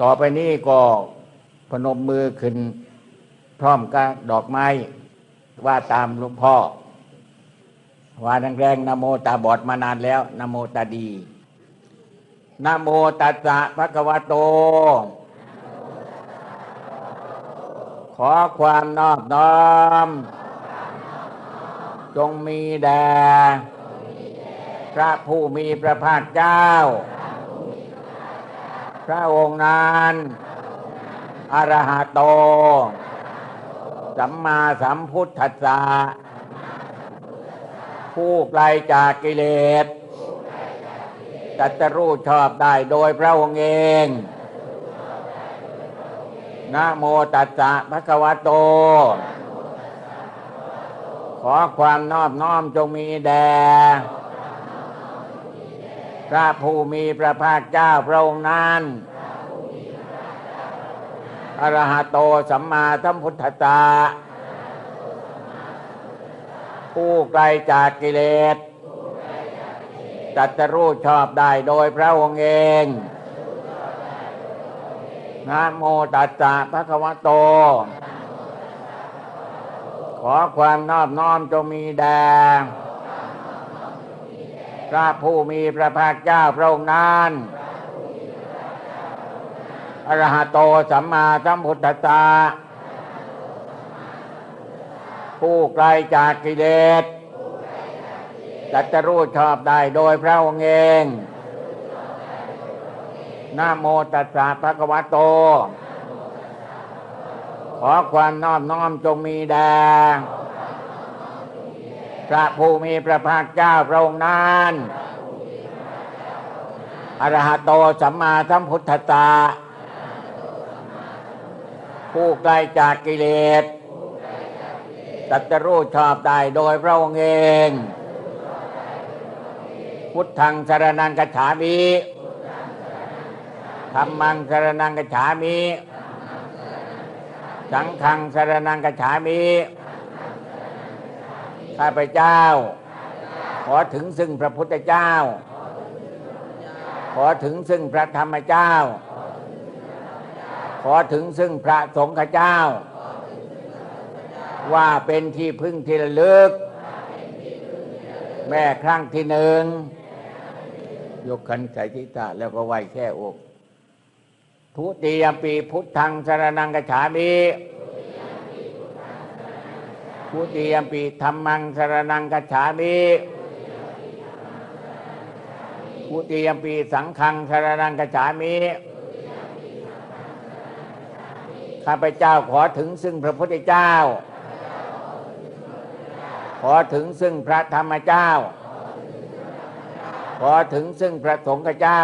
ต่อไปนี้ก็พนมมือขึ้น พร้อมกับดอกไม้ ว่าตามหลวงพ่อ ว่าแรงๆนโมตาบอดมานานแล้วนโมตาดีนโมตัสสะภะคะวะโต ขอความนอบน้อม จงมีแด่พระผู้มีพระภาคเจ้า พระองค์นั้นอรหะโต สัมมาสัมพุทธัสสะผู้ไกลจากกิเลสตัตรู้ชอบได้โดยพระองค์เองนะโมตัสสะภะคะวะโต ขอความนอบน้อมจงมีแด่ พระผู้มีพระภาคเจ้าพระองค์นั้นอรหะโตสัมมาสัมพุทธัสสะผู้ไกลจากกิเลสตัตรู้ชอบได้โดยพระองค์เองนะโมตัสสะภะควโต ขอความนอบน้อมจงมีแด่ พระผู้มีพระภาคเจ้าพระองค์นั้นอรหะโตสัมมาสัมพุทธัสสะผู้ไกลจากกิเลสจัตรู้ชอบได้โดยพระองค์เองนะโมตัสสะภะคะวะโต ขอความนอบน้อมจงมีแด่ พระผู้มีพระภาคเจ้าพระองค์นั้นอรหะโตสัมมาสัมพุทธัสสะผู้ไกลจากกิเลสตัตรู้ชอบได้โดยพระองค์เอง พุทธังสารนังกัจฉามิธรรมังสารนังกัจฉามิ สังฆังสารนังกัจฉามิ ข้าพเจ้า ขอถึงซึ่งพระพุทธเจ้า ขอถึงซึ่งพระธรรมเจ้า ขอถึงซึ่งพระสงฆ์เจ้า ว่าเป็นที่พึ่งที่ระลึก แม่ครั้งที่หนึ่งยกขันใส่ทิตาแล้วก็ไหวแค่อก ทุติยมปีพุทธังสรนังกัจฉามิ ทุติยมปีธรรมังสรนังกัจฉามิทุติยมปีสังฆังสรนังกัจฉามิข้าพเจ้าขอถึงซึ่งพระพุทธเจ้า ขอถึงซึ่งพระธรรมเจ้า ขอถึงซึ่งพระสงฆ์เจ้า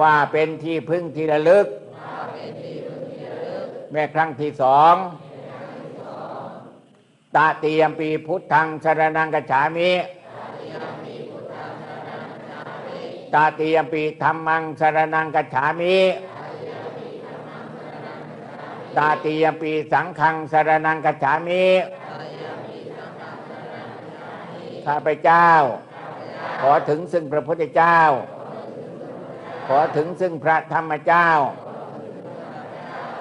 ว่าเป็นที่พึ่งที่ระลึก แม่ครั้งที่สอง ตาเตียมปีพุทธังสรนังกัจฉามิตาเตียมปีธรรมังสรนังกัจฉามิตาเตียมปีสังฆังสรนังกัจฉามิข้าพเจ้า ขอถึงซึ่งพระพุทธเจ้า ขอถึงซึ่งพระธรรมเจ้า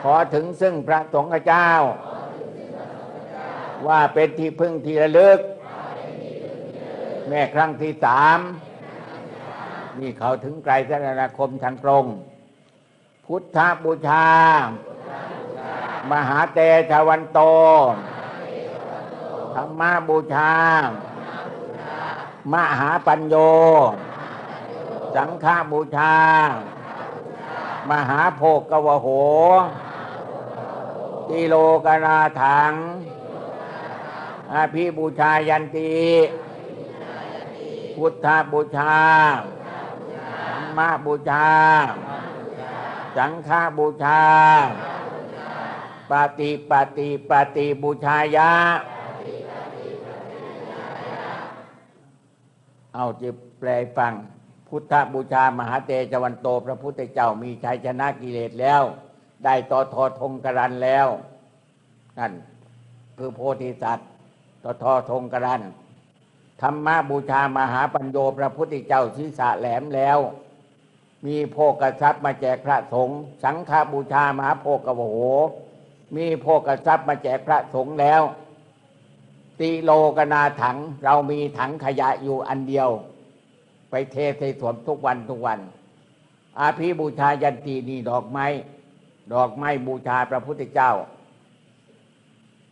ขอถึงซึ่งพระสงฆ์เจ้า ว่าเป็นที่พึ่งที่ระลึก แม่ครั้งที่สามนี่เขาถึงไกลสนาคมทางตรง พุทธบูชา มหาเตชะวันโต ธรรมบูชา มหาปัญโย สังฆบูชา มหาโภกวโหติโลกนาถัง อภิบูชายันติพุทธบูชาธรรมบูชา สังฆบูชา ปฏิปฏิปฏิบูชายะ เอาจะแปลฟัง พุทธบูชามหาเตจวันโตพระพุทธเจ้ามีชัยชนะกิเลสแล้ว ได้ต่อทอทงกรันแล้วนั่นคือโพธิสัตว์ ตทอทงกรันธรรมบูชามหาปัญโยพระพุทธเจ้าศีรษะแหลมแล้ว มีโภกทรัพย์มาแจกพระสงฆ์สังฆบูชามหาโภกโวโห มีโภกทรัพย์มาแจกพระสงฆ์แล้วติโลกนาถังเรามีถังขยะอยู่อันเดียว ไปเทใส่สวมทุกวันทุกวัน อาภีบูชายันตีนี่ดอกไม้ ดอกไม้บูชาพระพุทธเจ้า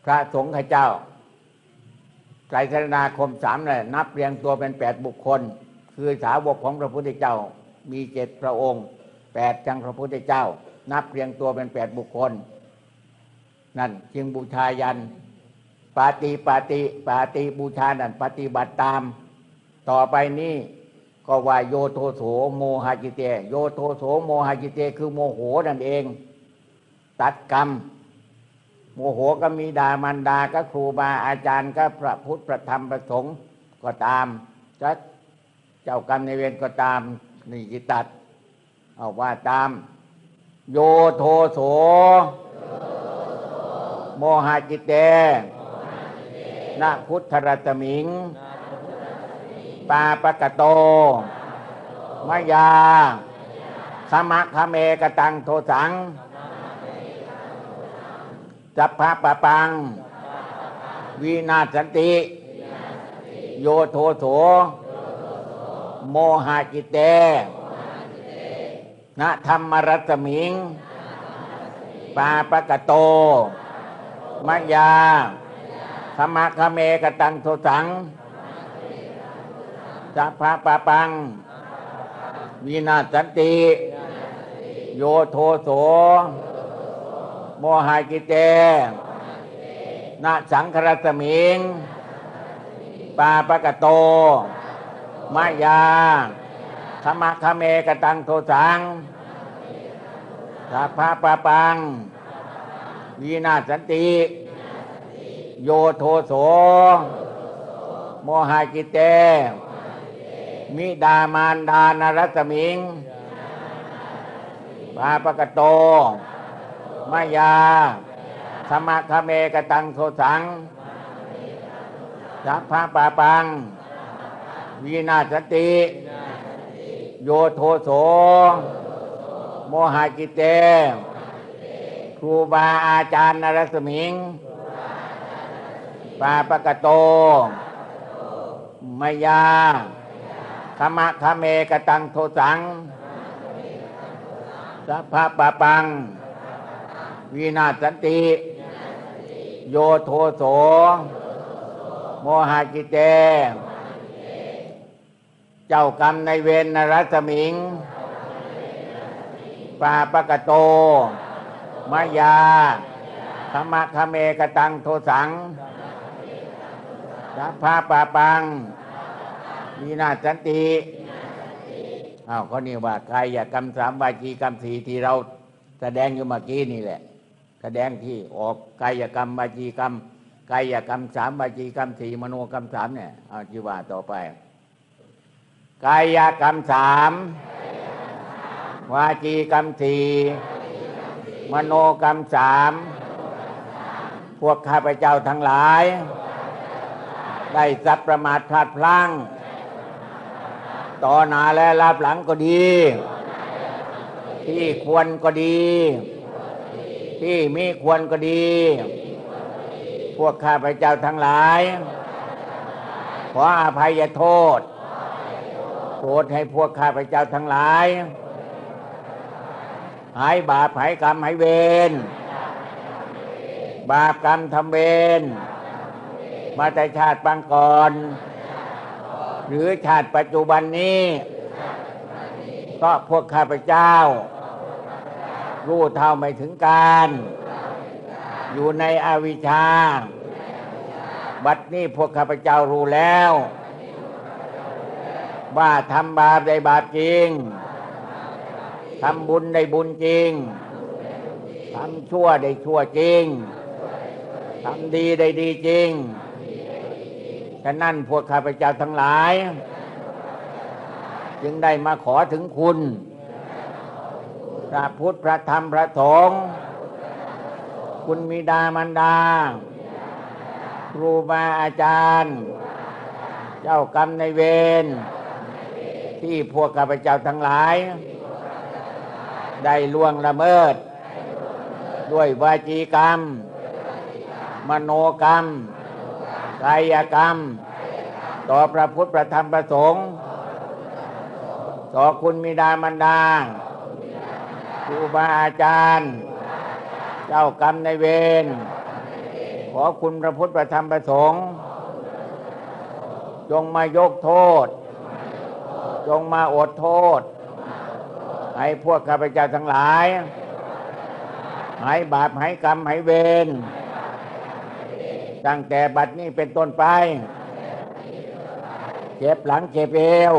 พระสงฆ์ข้าเจ้า ไตรสรณาคมสามเลยนับเรียงตัวเป็นแปดบุคคล คือสาวกของพระพุทธเจ้ามีเจ็ดพระองค์แปดจังพระพุทธเจ้า นับเรียงตัวเป็นแปดบุคคล นั่นจึงบูชายัน ปาติปาติปาติบูชานั่นปฏิบัติตาม ต่อไปนี้ก็ว่าโยโทโสโมหะจิเต โยโทโสโมหะจิเต คือโมโหนั่นเอง ตัดกรรม โมโหก็มีดามันดาก็ครูบาอาจารย์ก็พระพุทธพระธรรมพระสงฆ์ก็ตามจะเจ้ากรรมในเวรก็ตามนี่จิตัดเอาว่าตาม โยโทโส โมหะจิเตนะพุทธรัตมิง ปาปะกะโตมะยา สมะคะเมกะตังโทสัง จัพพะปะปัง วินาศสันติ โยโทโสโมหะจิเตนะธรรมรัตมิง ปาปะกะโต มะยาธรรมะคเมกตังโทสังจัพพะปะปัง วินาศสันติ โยโทโส โมหะกิเตนะสังครัสมิง ปาปะกะโตมะยาธรรมะคเมกตังโทสังสัพพะปะปังวินาสันติ โยโทโส โมหะกิเต มิดามานดานรัสมิง ปาปะกะโต มายาธรรมะคเมกตังโทสัง สัพพะปะปังวินาศสติ โยโทโส โมหะกิเต ครูบาอาจารย์นรสมิง ปาปะกะโต มายาธรรมะคเมกตังโทสัง สัพพะปะปัง วินาศสันติ โยโทโส โมหะกิเต เจ้ากรรมในเวรนรัสมิง ปาปะกะโต มายาธรรมะคะเมกตังโทสังสัพพะปะปังวินาศสันติอ้าวเขานี่ว่ากายกรรมสามวาจีกรรมสี่ที่เราแสดงอยู่เมื่อกี้นี่แหละ แสดงที่ออกกายกรรมวาจีกรรมกายกรรมสามวาจีกรรมสี่มโนกรรมสามเนี่ยเอาจีว่าต่อไปกายกรรมสามวาจีกรรมสี่มโนกรรมสามพวกข้าพเจ้าทั้งหลาย ได้สัพประมาทพลาดพลั้งต่อหน้าและรับหลังก็ดี ที่ควรก็ดี ที่มีควรก็ดี พวกข้าพเจ้าทั้งหลาย ขออภัยโทษ โปรดให้พวกข้าพเจ้าทั้งหลาย หายบาปหายกรรมหายเวร บาปกรรมทำเวร มาแต่ชาติปางก่อน หรือชาติปัจจุบันนี้ ก็พวกข้าพเจ้า รู้เท่าไม่ถึงการ อยู่ในอวิชชา บัดนี้พวกข้าพเจ้ารู้แล้ว ว่าทำบาปได้บาปจริง ทำบุญได้บุญจริง ทำชั่วได้ชั่วจริง ทำดีได้ดีจริงฉะนั้นพวกข้าพเจ้าทั้งหลาย จึงได้มาขอถึงคุณ พระพุทธพระธรรมพระสงฆ์คุณมิดามันดา ครูบาอาจารย์ เจ้ากรรมในเวร ที่พวกข้าพเจ้าทั้งหลาย ได้ล่วงละเมิด ด้วยวาจีกรรม มโนกรรมกายกรรม ต่อพระพุทธพระธรรมพระสงฆ์ต่อคุณมิดามันดา ครูบาอาจารย์ เจ้ากรรมในายเวร ขอคุณพระพุทธพระธรรมพระสงฆ์จงมายกโทษ จงมาอดโทษ ให้พวกข้าพเจ้าทั้งหลาย หายบาปหายกรรมหายเวร ตั้งแต่บัดนี้เป็นต้นไป เจ็บหลังเจ็บเอว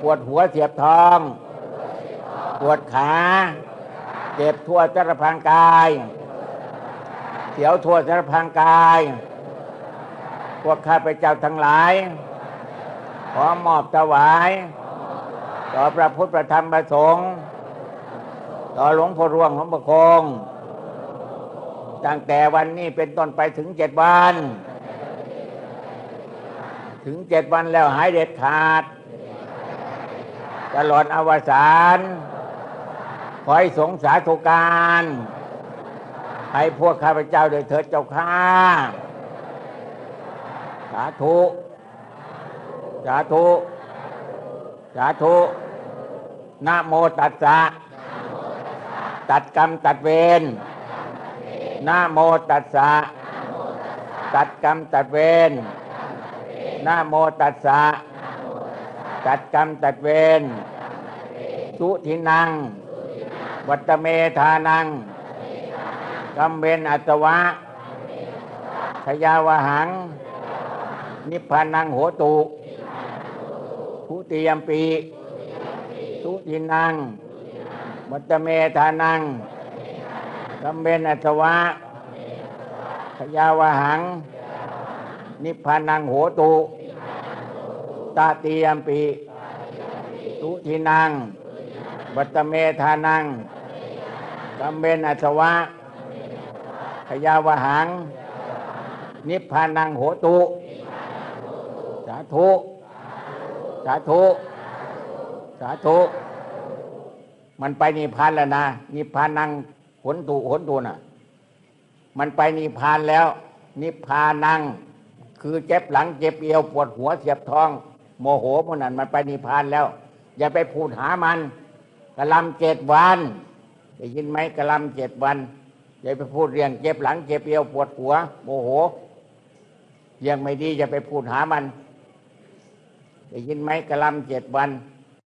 ปวดหัวเสียบทอง ปวดขา เจ็บทั่วสารพางกาย เสียวทั่วสารพางกาย พวกข้าพเจ้าทั้งหลาย ขอมอบถวาย ต่อพระพุทธพระธรรมพระสงฆ์ต่อหลวงพ่อรวงหลวงพ่อคง ตั้งแต่วันนี้เป็นต้นไปถึงเจ็ดวัน ถึงเจ็ดวันแล้วหายเด็ดขาดตลอดอวสาน ขอให้สงสาธุการให้พวกข้าพเจ้าโดยเถิดเจ้าข้า สาธุ สาธุ สาธุ นะโมตัสสะ ตัดกรรมตัดเวรนะโมตัสสะ ตัดกรรมตัดเวรนะโมตัสสะ ตัดกรรมตัดเวรสุทินัง วัตเมธานังกรรมเวรอัตวะขยาวหัง นิพพานังโหตุทุติยมปีทุตินังมัตตเมธานังกัมเบนอัตวะขยาวหัง นิพพานังโหตุตาติยมปีทุตินัง วัตเมธานังกัมเบนอัตวะขยาวหัง นิพพานังโหตุ สาธุ สาธุ สาธุ มันไปนิพพานแล้วนะ นิพพานังหนตุหนตุน่ะ มันไปนิพพานแล้ว นิพพานัง คือเจ็บหลังเจ็บเอวปวดหัวเสียบท้อง โมโหพวกนั้นมันไปนิพพานแล้ว อย่าไปพูดหามัน กะลำเจ็ดวันได้ยินไหมกะลำเจ็ดวันอย่าไปพูดเรื่องเจ็บหลังเจ็บเอวปวดหัวโมโหยังไม่ดีจะไปพูดหามันได้ยินไหมกระลำเจ็ดวัน